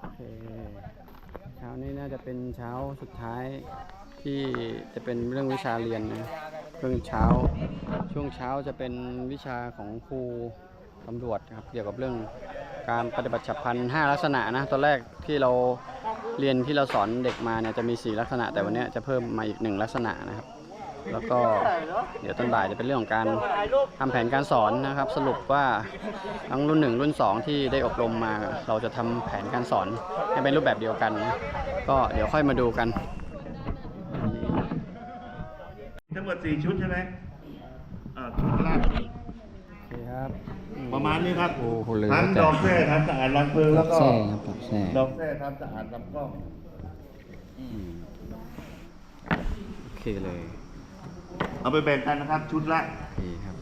โอเคเช้านี้น่าจะเป็นเช้าสุดท้ายที่จะเป็นเรื่องวิชาเรียนนะเรื่องเช้า ช่วงเช้าจะเป็นวิชาของครูตำรวจครับเกี่ยวกับเรื่องการปฏิบัติฉับพลัน5ลักษณะนะตอนแรกที่เราเรียนที่เราสอนเด็กมาเนี่ยจะมี 4 ลักษณะ แต่วันนี้จะเพิ่มมาอีก 1 ลักษณะนะครับ แล้วก็เดี๋ยวต้นบ่ายจะเป็นเรื่องของการทำแผนการสอนนะครับ สรุปว่าทั้งรุ่นหนึ่งรุ่นสองที่ได้อบรมมา เราจะทำแผนการสอนให้เป็นรูปแบบเดียวกัน ก็เดี๋ยวค่อยมาดูกัน ทั้งหมดสี่ชุดใช่ไหมอ่าชุดแรกโอเคครับประมาณนี้ครับโอ้โหเลยทั้งแต่ดอกแท้ทำสะอาดรังเพลิงแล้วก็แซ่ครับดอกแซ่ดอกแท้ทำสะอาดลำกล้องอืมโอเคเลย เอาไปแบ่งกันนะครับ ชุดละ โอเคครับ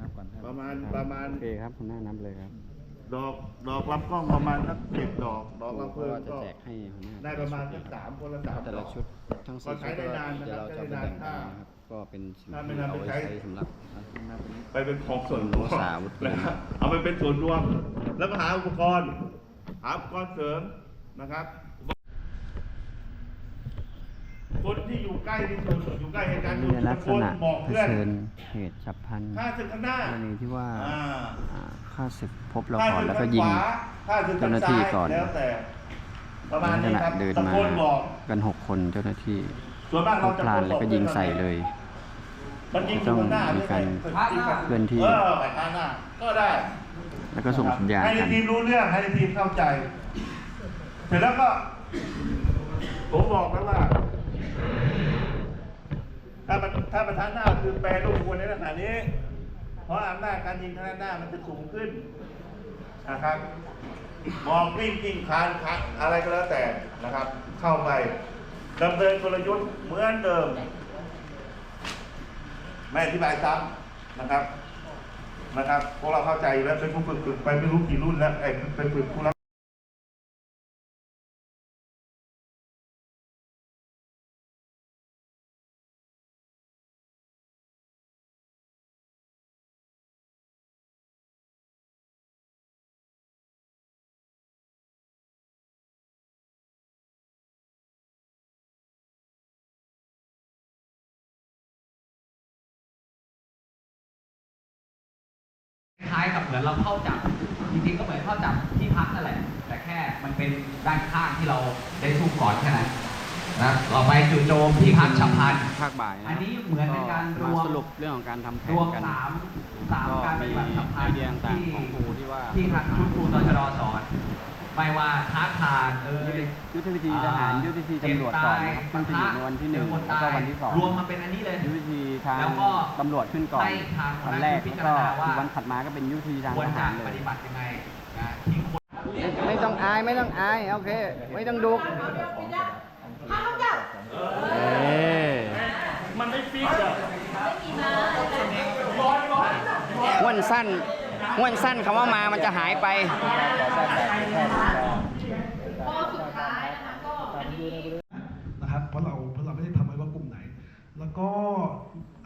นับก่อนคบประมาณประมาณ โอเคครับคุณหน้านับเลยครับดอกดอกลำกล้องประมาณสักเจ็ดดอกดอกครูลำเพก็ลิงจะก็แจกให้หัวหน้าได้ประมาณสักสามคนละสามแต่ดละอก ชุดทั้งสี่ก็ใช้ชุดได้ก็นานนะครับเดี๋ยวเราจะใช้ไปได้แบ่งนานกันนะครับก็เป็นสิ่งถ้าไม่ที่นานเอาไปไว้ใช้ ใช้สำหรับนับไปเป็นของส่วนตัวส่วนตัวสาวุธนะครับเอาไปเป็นส่วนรวม แล้วก็หาอุปกรณ์ หาอุปกรณ์เสริมนะครับ คนที่อยู่ใกล้ที่สุดอยู่ใกล้เหตุการณ์อยู่ในลักษทุกคนณะบอกเผเพื่อนชิญเหตุฉับพลันข้าศึกข้างหน้ากรณีที่ว่าอ่าอ่าข้าศึกพบเราข้าก่อนศึแล้วก็ข้างยิขงวาข้าศึกข้างเจ้าหน้าที่ซ้ายก่อนแล้วแต่ประมาณในขนี้ณะครับเดินตะมาโกนบอกกันหกคนเจ้าหน้าที่ส่วนมากก็เราจะพลานแล้วก็ยิงใส่เลยมันยิงอยู่ข้างหน้าต้องมีการไม่ใช่เคลื่อนที่เออไปข้างหน้าก็ได้ แล้วก็ส่งสัญญาณให้ในกันทีมรู้เรื่องให้ในทีมเข้าใจ เสร็จแล้วก็ผมบอกแล้วว่า ถ้าถ้าประธานหน้าคือแปรรูปควรในลักษณะนี้ เพราะอำนาจการยิงทางด้านหน้ามันจะสูงขึ้นนะครับ มองกิ้งกิ้งคานคานอะไรก็แล้วแต่นะครับ เข้าไปดำเนินกลยุทธ์เหมือนเดิม ไม่อธิบายซ้ำนะครับนะครับพวกเราเข้าใจแล้วเป็นผู้ฝึกไปไม่รู้กี่รุ่นแล้วไอ้ไปฝึกผู้รับ ล้ายกับเหมือนเราเข้าจับ จริงๆก็เหมือนเข้าจับที่พักนั่นแหละ แต่แค่มันเป็นด้านข้างที่เราได้สู้ก่อนแค่นั้นนะเราไปจู่โจมที่พักฉับพลันภาคบ่ายะอันนี้เหมือนเป็นการรวมมสรุปเรื่องของการทำแผรนวมกันสามสามก็การปฏิบัติฉับพลัมีไอนเดียต่างๆของครูที่ว่าที่ทางชุดครูตชดสอน ไม่ว่าท้าทานเอ่ยยุทธวิธีทหารยุทธวิธีตำรวจก่อนนะครับซึ่งจะอยู่ในวันที่หนึ่งแล้วก็วันที่สองรวมมาเป็นอันนี้เลยยุทธวิธีทางแล้วก็ตำรวจขึ้นก่อนให้ทางวันแรกพิแล้วจารก็ณาว่าวันถัดมาก็เป็นยุทธวิธีทางควรทจะหารเลปยฏิบัติยังไงนะที่คนไม่ต้องอายไม่ต้องอายโอเค ไม่ต้องดุเอ๊ะมันไม่ฟิกอะห้วนสั้น ห้วนสั้นคำว่ามามันจะหายไปนะครับเพราะเราเพราะเราไม่ได้ทำไว้ว่ากลุ่มไหน แล้วก็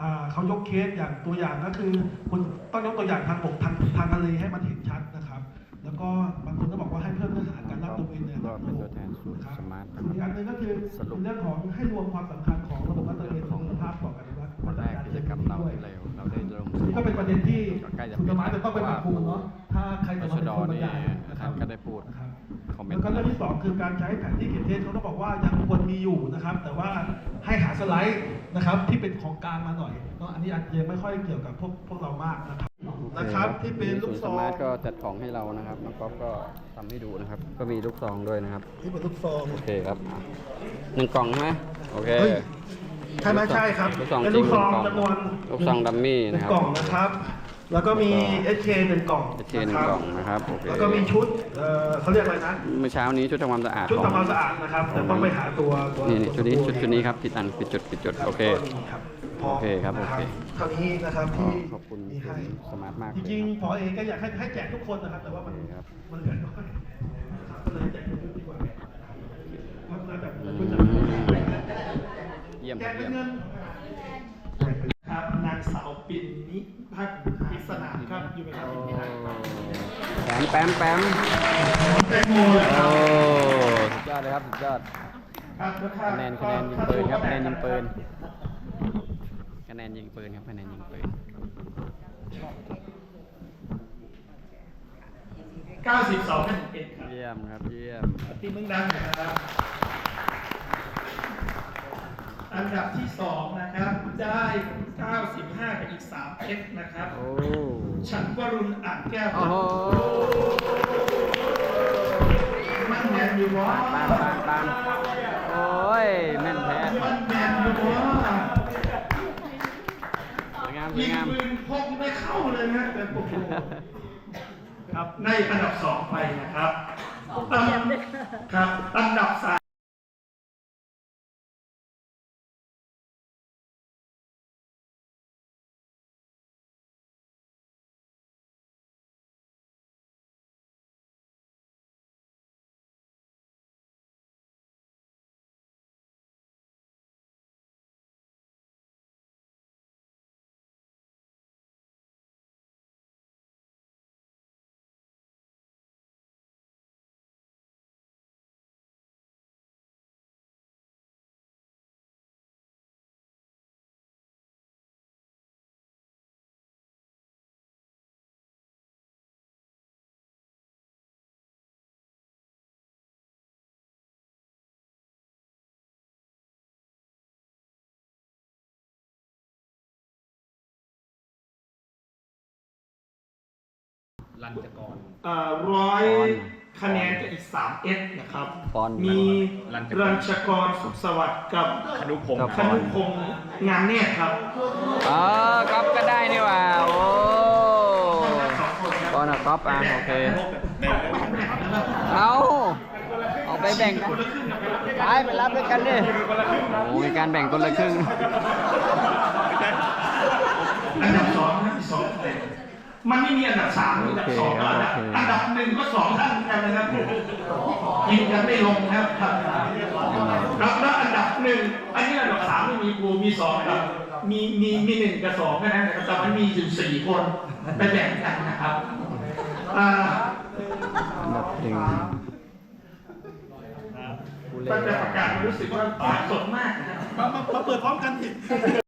อ่าเขายกเคสอย่างตัวอย่างก็คือคุณต้องยกตัวอย่างทางบกทางทางทะเลให้มันเห็นชัดนะครับ แล้วก็บางคนก็บอกว่าให้เพิ่มเนื้อหาการรับตัวเองเนี่ยก็เป็นตัวแทนศูนย์ครับสมาร์ทส่วนอีกอันหนึงก็คือสรุปเรื่องของให้รวมความสำคัญของระบบ เป็นประเด็นที่ก็ใกล้จะคุณสมาร์ทจะต้องไปปรับปรุงเนาะถ้าใครตจะชมาเป็นดคนบรรนี่ยายนะครัท่าบนก็ได้พูดนะครับคอมเมนแล้วต์ก็เรื่องที่สองคือการใช้แผนที่เขียนเทสเขาก็บอกว่ายังควรมีอยู่นะครับ แต่ว่าให้หาสไลด์นะครับที่เป็นของกลางมาหน่อยก็อันนี้อาจจะยังไม่ค่อยเกี่ยวกับพวกพวกเรามากนะครับนะครับที่เป็นลูกซสองมาร์ทก็จัดของให้เรานะครับแล้วก็ก็ทำให้ดูนะครับ ก็มีลูกซองด้วยนะครับที่เป็นลูกซองโอเคครับอะหนึ่งกล่องใช่ไหมโอเคเฮ้ย ใช่ไหมใช่ครับลูกซองเป็นจริลูงกซองหนึ่กล่จำนวนลูกซองดัมมี่หนึ่นะงครับกล่องนะครับ แล้วก็มี SK หนึ่งกล่อง SK หนึ่งกล่องนะครับโอเคแล้วก็มีชุดเอ่อเขาเรียกอะไรนะเมื่อเช้านี้ชุดทำความสะอาดชุดของทำความสะอาดนะครับแต่ต้องไปหาตัวตัวนี่นี่ชุดนี้ตัวชุดชุดนี้ครับปิดอันปิดจุดปิดจุดโอเคครับโอเคครับโอเคเท่านี้นะครับก็ที่ขอบคุณมีให้สมาร์ทมากจเลยริงครับๆพอเองก็อยากให้ให้แจกทุกคนนะครับ แต่ว่ามันโอเคครับมันเหลือน้อยนะครับก็เลยแจกทุกคนดีกว่า เยี่ยมแจครับกเป็นเยี่ยม เงินครับนางสาวปิ่นนิพัฒน์พิศนาครับอยู่ในโอ้ทีมนี้แถมมแปมแปมแตงโมเลยคโอ้รับสุดยอดเลยครับสุดยอด ครับแล้วถ้าคะแนนคะแนนยิงปืนครับคะแนนยิงปืน คะแนนยิงปืนครับคะแนนยิงปืนเก้าสิบสองคะแนนเอ็ดครับเยี่ยมครับเยี่ยมตีมึงดังหน่อยนะครับ อันดับที่สองนะครับ ได้ 95กับอีก3เพชรนะครับ โอ้ฉันวรุณอ่างแก้วคโอ้รับโหมันแมนอยู่วะปามปามปามโอ้ยแม่นแท้มันแมนอยู่วะสวยงามสวยยิงงามปืนพกไม่เข้าเลยนะแต่โอ้โหครับในอันดับสองไปนะครับอันครับอันดับสาม รันจกร ร้อยปอนด์คะแนนกับอีก3 S นะครับ ปอนด์ มีรัญจกรรัญชกรสุขสวัสดิ์กับคนุพงศ์ครับคนุพงษ์งานเนตรครับ อ๋อก๊อปก็ได้นี่หว่า โอ้สองคนครับปอนด์กับก๊อปอะโอเค เอาเอาไปแบ่งกันไปไปรับด้วยกันดิโอ้มีการแบ่งคนละครึ่ง อันดับสองนะสองคะแนน มันไม่มีอันดับสามมีอันดับสองแล้วอันดับโอเคอันดับหนึ่งก็สองท่านเหมือนกันนะครับยิงกันไม่ลงนะครับครับครับแล้วอันดับหนึ่งอันนี้อันดับสามไม่มีกูมีสองครับมีมีมีหนึ่งกับสองแค่นั้นนะครับแต่มันมีอยู่สี่คนไปแบ่งกันนะครับอ่าอันดับหนึ่งผู้เล่ตั้นงแต่ประกาศรู้สึกว่าปากสดมากนะครับมามามาเปิดพร้อมกันสิ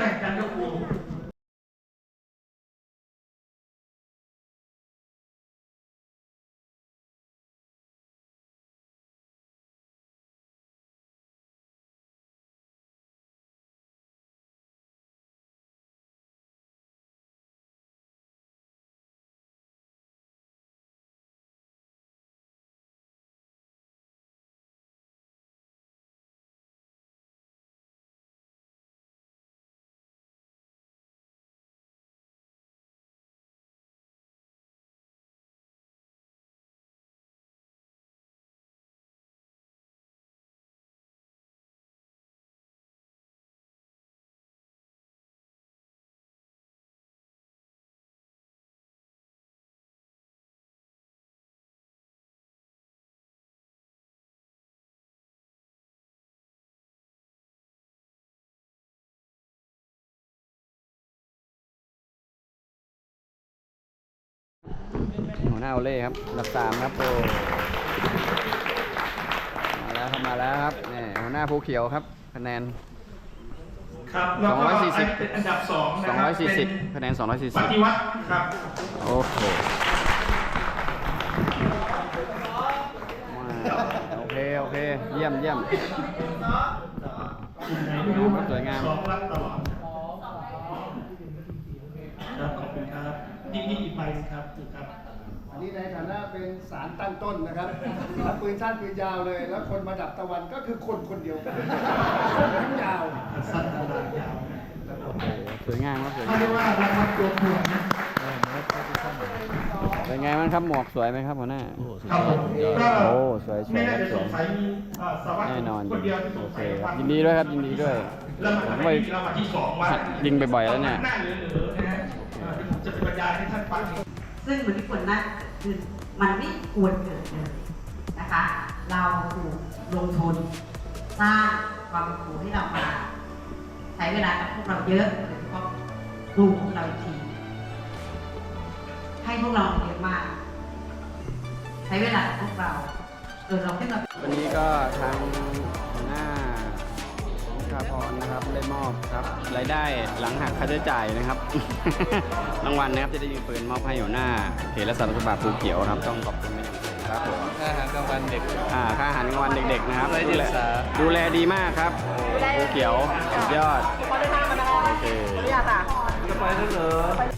แบ่งกันยกวง หัวหน้าโอเล่ครับอันดับสามครับโอ้มาแล้วครับมาแล้วครับนี่หัวหน้าภูเขียวครับคะแนน ครับแล้วก็240 เป็นอันดับสองนะครับเป็น240คะแนนปฏิ240วัติครับ โอ้โหว้าวโอเค โอเค เยี่ยมยี่ยมเยี่ยม สวยงาม สองรับตลอดครับขอบคุณครับนี่นี่อีกใบหนึ่งครับครับอั นนี้ในฐานะเป็นสารตั้งต้นนะครับแล้วปืนสั้นปืนยาวเลย แล้วคนมาดับตะวันก็คือคนคนเดียวกันทั้งยาวสั้นตลาดยาวโอ้โหสวยงามครับสวยเขางามเรียกว่าราคาตัวถ่วงนะเป็นไงบ้างครับหมวกสวยไหมครับหัวหน้าครับผมก็โอ้สวยสวยไม่น่าจะสสวยงสัยมีเอ่อสารวัตรแน่นอนคนเดียวที่สโองเคสัยครับยินดีด้วยครับยินดีด้วยแล้วมาผมทำไปให้เรามาที่สองว่าหัดยิงบ่อยๆแล้วเนี่ยหน้าเหลือๆนะฮะเอ่อเดี๋ยวผมจะเป็นบรรยายให้ท่านฟัง ซึ่งมันไม่ควรน่าเกิดขึ้น มันไม่ควรเกิดเลยนะคะ เราถูกลงทุนสร้างความเป็นครูให้เรามา ใช้เวลากับพวกเราเยอะโดยเฉพาะครูของเราอีกที ให้พวกเราเยอะมาก ใช้เวลากับพวกเราจนเราขึ้นมาวันนี้ก็ทาง รนะครับได้มอบครับรายได้หลังหักค่าใช้จ่ายนะครับ รางวัลนะครับจะได้ยิงปืนมอบให้หัวหน้าเขตและสารสบาภูเขียวครับต้องขอบคุณเป็นอย่างสูงครับผมค่าอาหารกลางวันเด็ก อ่าค่าอาหารกลางวันเด็กๆนะครับไร้ดูเดีแลยงสาดูแลดีมากครับภูเขียวสุดยอดโอเคจะไปได้เหรอ